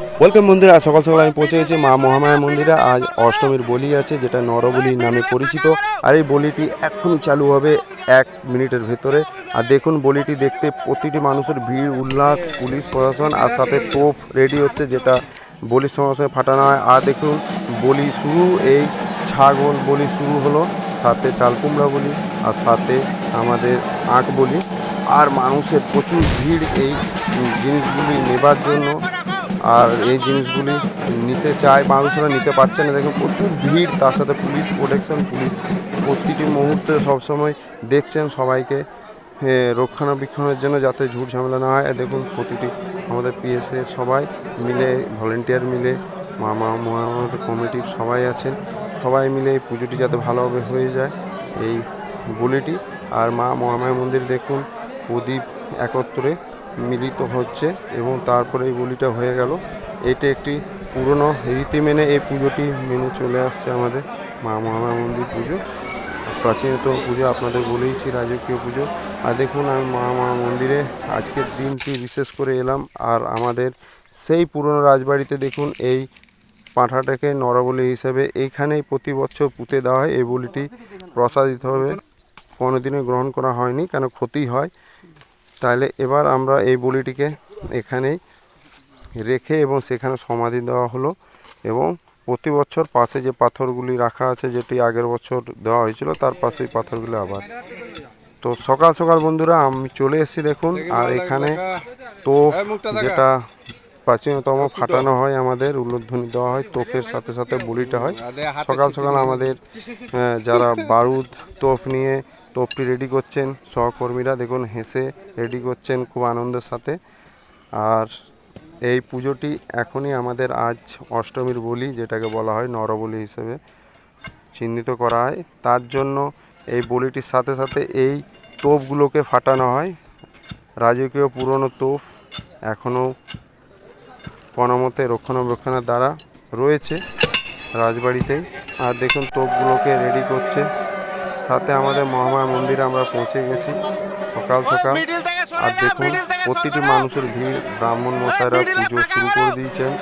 Welcome বন্ধুরা, সকাল সকাল আমি পৌঁছে গেছি মা মহামায়া মন্দিরে। আজ অষ্টমীর বলি আছে, যেটা নরবলি নামে পরিচিত। আর এই বলিটি এখনই চালু হবে এক মিনিটের ভেতরে। আর দেখুন, বলিটি দেখতে প্রতিটি মানুষের ভিড়, উল্লাস, পুলিশ প্রশাসন, আর সাথে তোপ রেডি হচ্ছে, যেটা বলির সঙ্গে সঙ্গে ফাটানো হয়। আর দেখুন, বলি শুরু, এই ছাগল বলি শুরু হলো, সাথে চালকুমড়া বলি, আর সাথে আমাদের আঁক বলি। আর মানুষের প্রচুর ভিড় এই জিনিসগুলি নেবার জন্য। আর এই জিনিসগুলি নিতে চায় মানুষরা নিতে পারছে না, দেখুন প্রচুর ভিড়, তার সাথে পুলিশ প্রোটেকশন পুলিশ প্রতিটি মুহূর্তে সবসময় দেখছেন সবাইকে রক্ষণাবেক্ষণের জন্য যাতে ঝুট ঝামেলা না হয়। দেখুন প্রতিটি আমাদের পিএসএ সবাই মিলে ভলেন্টিয়ার মিলে, মামা মহামায়া কমিটির সবাই আছেন, সবাই মিলে এই পুজোটি যাতে ভালোভাবে হয়ে যায়, এই বলিটি আর মা মহামায়া মন্দির দেখুন, প্রদীপ একত্রে মিলিত হচ্ছে এবং তারপরে এই বলিটা হয়ে গেল। এটি একটি পুরনো রীতি মেনে এই পুজোটি মেনে চলে আসছে আমাদের মা মহামায়া মন্দির পুজো প্রাচীনতম পুজো আপনাদের বলেইছি, রাজকীয় পুজো। আর দেখুন, আমি মা মা মন্দিরে আজকের দিনটি বিশেষ করে এলাম। আর আমাদের সেই পুরনো রাজবাড়িতে দেখুন, এই পাঁঠাটাকে নরবলি হিসেবে এইখানেই প্রতি বছর পুঁতে দেওয়া হয়। এই বলিটি প্রসাদিতভাবে কোনোদিনে গ্রহণ করা হয়নি, কেন ক্ষতি হয়? তাহলে এবার আমরা এই বলিটিকে এখানেই রেখে এবং সেখানে সমাধি দেওয়া হলো এবং প্রতি বছর পাশে যে পাথরগুলি রাখা আছে, যেটি আগের বছর দেওয়া হয়েছিল, তার পাশেই পাথরগুলি আবার। তো সকাল সকাল বন্ধুরা, আমি চলে এসেছি দেখুন, আর এখানে তোপ যেটা প্রাচীনতম ফাটানো হয় আমাদের, উল্লোধ্বনি দেওয়া হয় তোপের সাথে সাথে বলিটা হয়। সকাল সকাল আমাদের যারা বারুদ তোপ নিয়ে তোপটি রেডি করছেন, সহকর্মীরা দেখুন হেসে রেডি করছেন খুব আনন্দের সাথে। আর এই পুজোটি এখনই আমাদের আজ অষ্টমীর বলি, যেটাকে বলা হয় নরবলি হিসেবে চিহ্নিত করা হয়। তার জন্য এই বলিটির সাথে সাথে এই তোপগুলোকে ফাটানো হয়। রাজকীয় পুরনো তোপ এখনও কোনোমতে রক্ষণাবেক্ষণের দ্বারা রয়েছে রাজবাড়িতেই। আর দেখুন তোপগুলোকে রেডি করছে। সাথে আমাদের মহামায়া মন্দিরে আমরা পৌঁছে গেছি। সকাল সকাল। আর দেখুন প্রতিটি মানুষের ভিড় ব্রাহ্মণ মশাইরা পুজো শুরু করে দিয়েছেন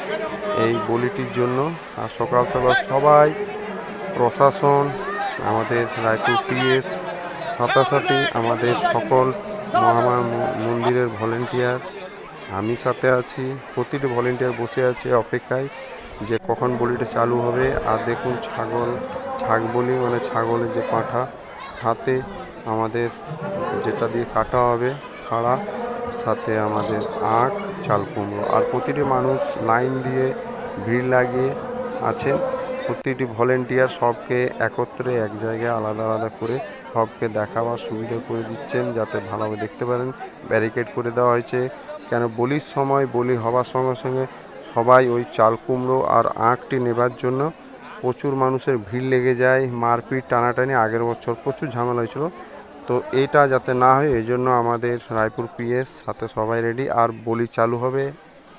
এই বলিটির জন্য। আর সকাল সকাল সবাই প্রশাসন আমাদের রায়পুর পিএস সাথে আমাদের সকল মহামায়া মন্দিরের ভলেন্টিয়ার আমি সাথে আছি প্রতিটি ভলেন্টিয়ার বসে আছে অপেক্ষায় যে কখন বলিটা চালু হবে। আর দেখুন ছাগল ছাগ বলি মানে ছাগলের যে পাঁঠা, সাথে আমাদের যেটা দিয়ে কাটা হবে, খাড়া, সাথে আমাদের আখ, চাল কুমড়ো। আর প্রতিটি মানুষ লাইন দিয়ে ভিড় লাগিয়ে আছেন। প্রতিটি ভলেন্টিয়ার সবকে একত্রে, এক জায়গায় আলাদা আলাদা করে সবকে দেখাবার সুবিধা করে দিচ্ছেন, যাতে ভালোভাবে দেখতে পারেন। ব্যারিকেড করে দেওয়া হয়েছে। কেন বলির সময় বলি হওয়ার সঙ্গে সঙ্গে সবাই ওই চাল কুমড়ো আর আঁকটি নেবার জন্য প্রচুর মানুষের ভিড় লেগে যায়, মারপিট টানাটানি, আগের বছর প্রচুর ঝামেলা হয়েছিল। তো এটা যাতে না হয়, এই জন্য আমাদের রায়পুর পিএস সাথে সবাই রেডি আর বলি চালু হবে,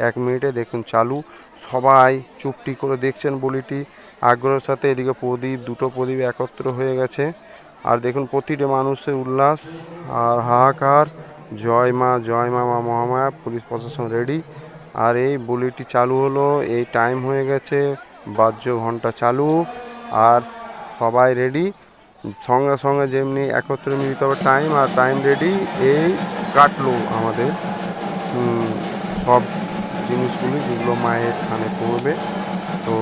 এক মিনিটে দেখুন চালু। সবাই চুপটি করে দেখছেন বলিটি। আগ্রহের সাথে এদিকে প্রদীপ, দুটো প্রদীপ একত্র হয়ে গেছে। আর দেখুন প্রতিটি মানুষের উল্লাস আর হাহাকার। জয় মা জয় মা মা মহামায়া, পুলিশ প্রশাসন রেডি আর এই বলিটি চালু হলো, এই টাইম হয়ে গেছে। বাদ্য ঘণ্টা চালু আর সবাই রেডি সঙ্গে সঙ্গে যেমনি একত্রে মিলিত হবে টাইম আর টাইম রেডি এই কাটলো আমাদের সব জিনিসগুলি যেগুলো মায়ের কানে পড়বে। তো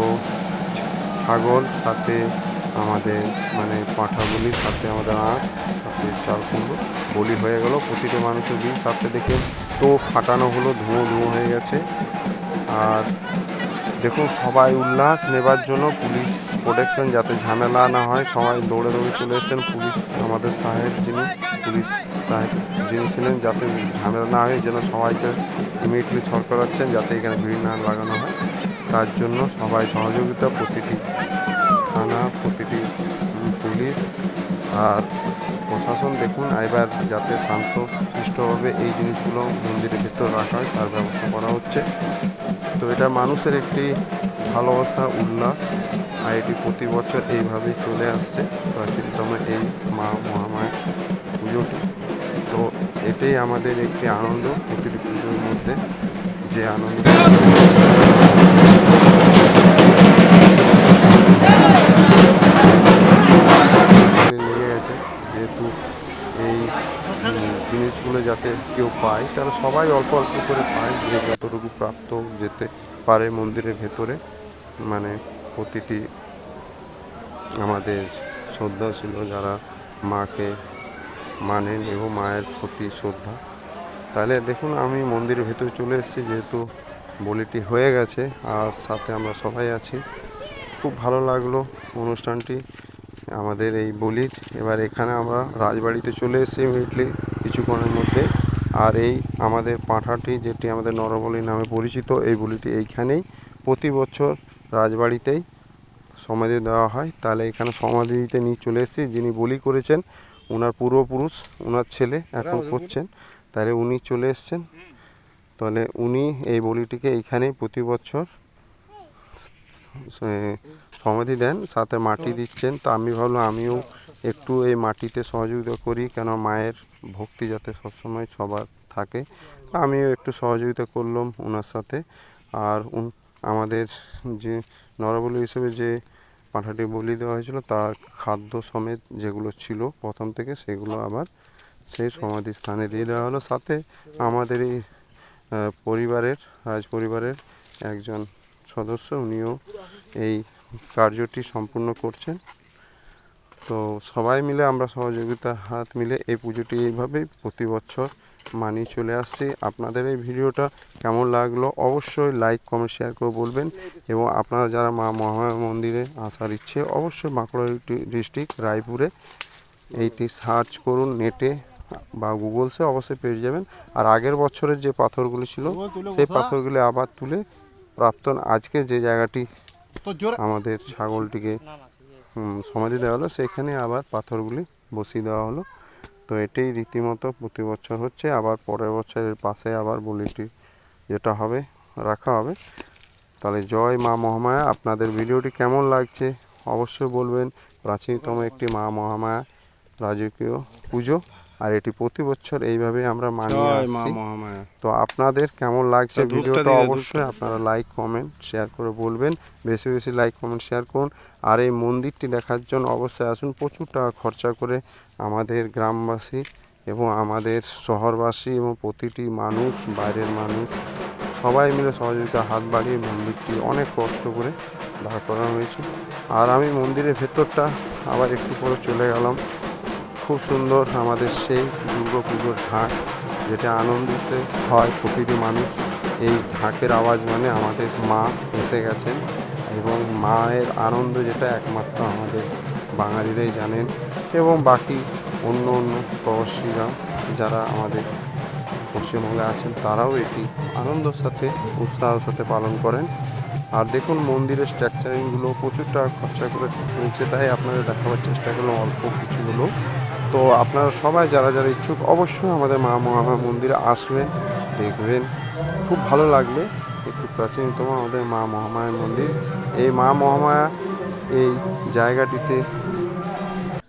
ছাগল সাথে আমাদের মানে পাঁঠাগুলির সাথে আমাদের আঁক সাথে চাল কুমড়ো, বলি হয়ে গেল। প্রতিটি মানুষের দিন সাথে দেখে তো ফাটানো হলো, ধুঁয়ো ধুঁয়ো হয়ে গেছে। আর দেখুন, সবাই উল্লাস, নেবার জন্য পুলিশ প্রোটেকশন যাতে ঝামেলা না হয়। সবাই দৌড়ে দৌড়ে চলে এসেছেন। পুলিশ আমাদের সাহেব যিনি, পুলিশ সাহেব যিনি ছিলেন, যাতে ঝামেলা না হয় জন্য সবাইকে ইমিডিয়েটলি সর করাচ্ছেন, যাতে এখানে ভিড় না লাগানো হয়। তার জন্য সবাই সহযোগিতা, প্রতিটি থানা, প্রতিটি পুলিশ আর প্রশাসন দেখুন, এবার যাতে শান্ত সুষ্ঠুভাবে এই জিনিসগুলো মন্দিরের ভেতর রাখা হয়, তার ব্যবস্থা করা হচ্ছে। তো এটা মানুষের একটি ভালোবাসা উল্লাস। আর এটি প্রতি বছর এইভাবেই চলে আসছে। প্রাচীনতম এই মা মহামায় পুজোটি। তো এটাই আমাদের একটি আনন্দ প্রতিটি পুজোর মধ্যে। যে আনন্দ নিয়ে গেছে। যেহেতু পায়, তারা সবাই অল্প অল্প করে পায়, যে যতটুকু প্রাপ্ত যেতে পারে মন্দিরের ভেতরে। মানে প্রতিটি আমাদের শ্রদ্ধাশীল যারা মাকে মানেন এবং মায়ের প্রতি শ্রদ্ধা। তাহলে দেখুন, আমি মন্দিরের ভেতরে চলে এসেছি, যেহেতু বলিটি হয়ে গেছে, আর সাথে আমরা সবাই আছি। খুব ভালো লাগল অনুষ্ঠানটি। আমাদের এই বলির এবার এখানে আমরা রাজবাড়িতে চলে এসেছি ইমিডিয়েটলি কিছুক্ষণের মধ্যে। আর এই আমাদের পাঁঠাটি যেটি আমাদের নরবলি নামে পরিচিত এই বলিটি এইখানেই প্রতি বছর রাজবাড়িতেই সমাধি দেওয়া হয়। তাহলে এখানে সমাধি দিতে নিয়ে চলে এসেছি। যিনি বলি করেছেন ওনার পূর্বপুরুষ ওনার ছেলে এখন করছেন। তাহলে উনি চলে এসছেন। তাহলে উনি এই বলিটিকে এইখানেই প্রতি বছর সমাধি দেন, সাথে মাটি দিচ্ছেন। তো আমি ভাবলাম, আমিও একটু এই মাটিতে সহযোগিতা করি, কেন মায়ের ভক্তি যাতে সবসময় সবার থাকে। তা আমিও একটু সহযোগিতা করলাম ওনার সাথে। আর আমাদের যে নরবলি হিসেবে যে পাঁঠাটি বলি দেওয়া হয়েছিল, তার খাদ্য সমেত যেগুলো ছিল প্রথম থেকে, সেগুলো আবার সেই সমাধি স্থানে দিয়ে দেওয়া হলো। সাথে আমাদের এই পরিবারের রাজ পরিবারের একজন সদস্য, উনিও এই কার্যটি সম্পূর্ণ করছেন। তো সবাই মিলে আমরা সহযোগিতার হাত মিলে এই পুজোটি এইভাবেই প্রতি বছর মানিয়ে চলে আসছি। আপনাদের এই ভিডিওটা কেমন লাগল অবশ্যই লাইক কমেন্ট শেয়ার করে বলবেন এবং আপনারা যারা মা মহামায়া মন্দিরে আসার ইচ্ছে অবশ্যই বাঁকুড়া ডিস্ট্রিক্ট রায়পুরে এইটি সার্চ করুন নেটে বা গুগলসে অবশ্যই পেয়ে যাবেন। আর আগের বছরের যে পাথরগুলি ছিল সেই পাথরগুলি আবার তুলে প্রাপ্তন আজকে যে জায়গাটি আমাদের ছাগলটিকে সমাধি দেওয়া হলো। সেখানে আবার পাথরগুলি বসিয়ে দেওয়া হলো। তো এটাই রীতিমতো প্রতি বছর হচ্ছে। আবার পরের বছরের পাশে আবার বলিটি যেটা হবে, রাখা হবে। তাহলে জয় মা মহামায়া। আপনাদের ভিডিওটি কেমন লাগছে অবশ্যই বলবেন। প্রাচীনতম একটি মা মহামায়া রাজকীয় পুজো। আর এটি প্রতি বছর এইভাবে আমরা মানিয়ে আসছি। তো আপনাদের কেমন লাগছে ভিডিওটা অবশ্যই আপনারা লাইক কমেন্ট শেয়ার করে বলবেন। বেশি বেশি লাইক কমেন্ট শেয়ার করুন। আর এই মন্দিরটি দেখার জন্য অবশ্যই আসুন। প্রচুর টাকা খরচা করে আমাদের গ্রামবাসী এবং আমাদের শহরবাসী এবং প্রতিটি মানুষ বাইরের মানুষ সবাই মিলে সহযোগিতা হাত বাড়িয়ে মন্দিরটি অনেক কষ্ট করে দাঁড় করানো হয়েছে। আর আমি মন্দিরের ভেতরটা আবার একটু পরে চলে গেলাম। খুব সুন্দর আমাদের সেই দুর্গা পুজোর ঢাক, যেটা আনন্দিত হয় প্রতিটি মানুষ। এই ঢাকের আওয়াজ মানে আমাদের মা এসে গেছেন এবং মায়ের আনন্দ যেটা একমাত্র আমাদের বাঙালিরাই জানেন এবং বাকি অন্য অন্য প্রবাসীরা যারা আমাদের পশ্চিমবঙ্গে আছেন, তারাও এটি আনন্দের সাথে, উৎসাহের সাথে পালন করেন। আর দেখুন মন্দিরের স্ট্রাকচারিংগুলো প্রচুর টাকা খরচা করে হয়েছে তাই আপনাদের দেখাবার চেষ্টা করলাম অল্প কিছুগুলো। তো আপনারা সবাই যারা যারা ইচ্ছুক, অবশ্যই আমাদের মা মহামায়া মন্দিরে আসবেন, দেখবেন। খুব ভালো লাগবে। একটু প্রাচীনতম আমাদের মা মহামায়া মন্দির। এই মা মহামায়া এই জায়গাটিতে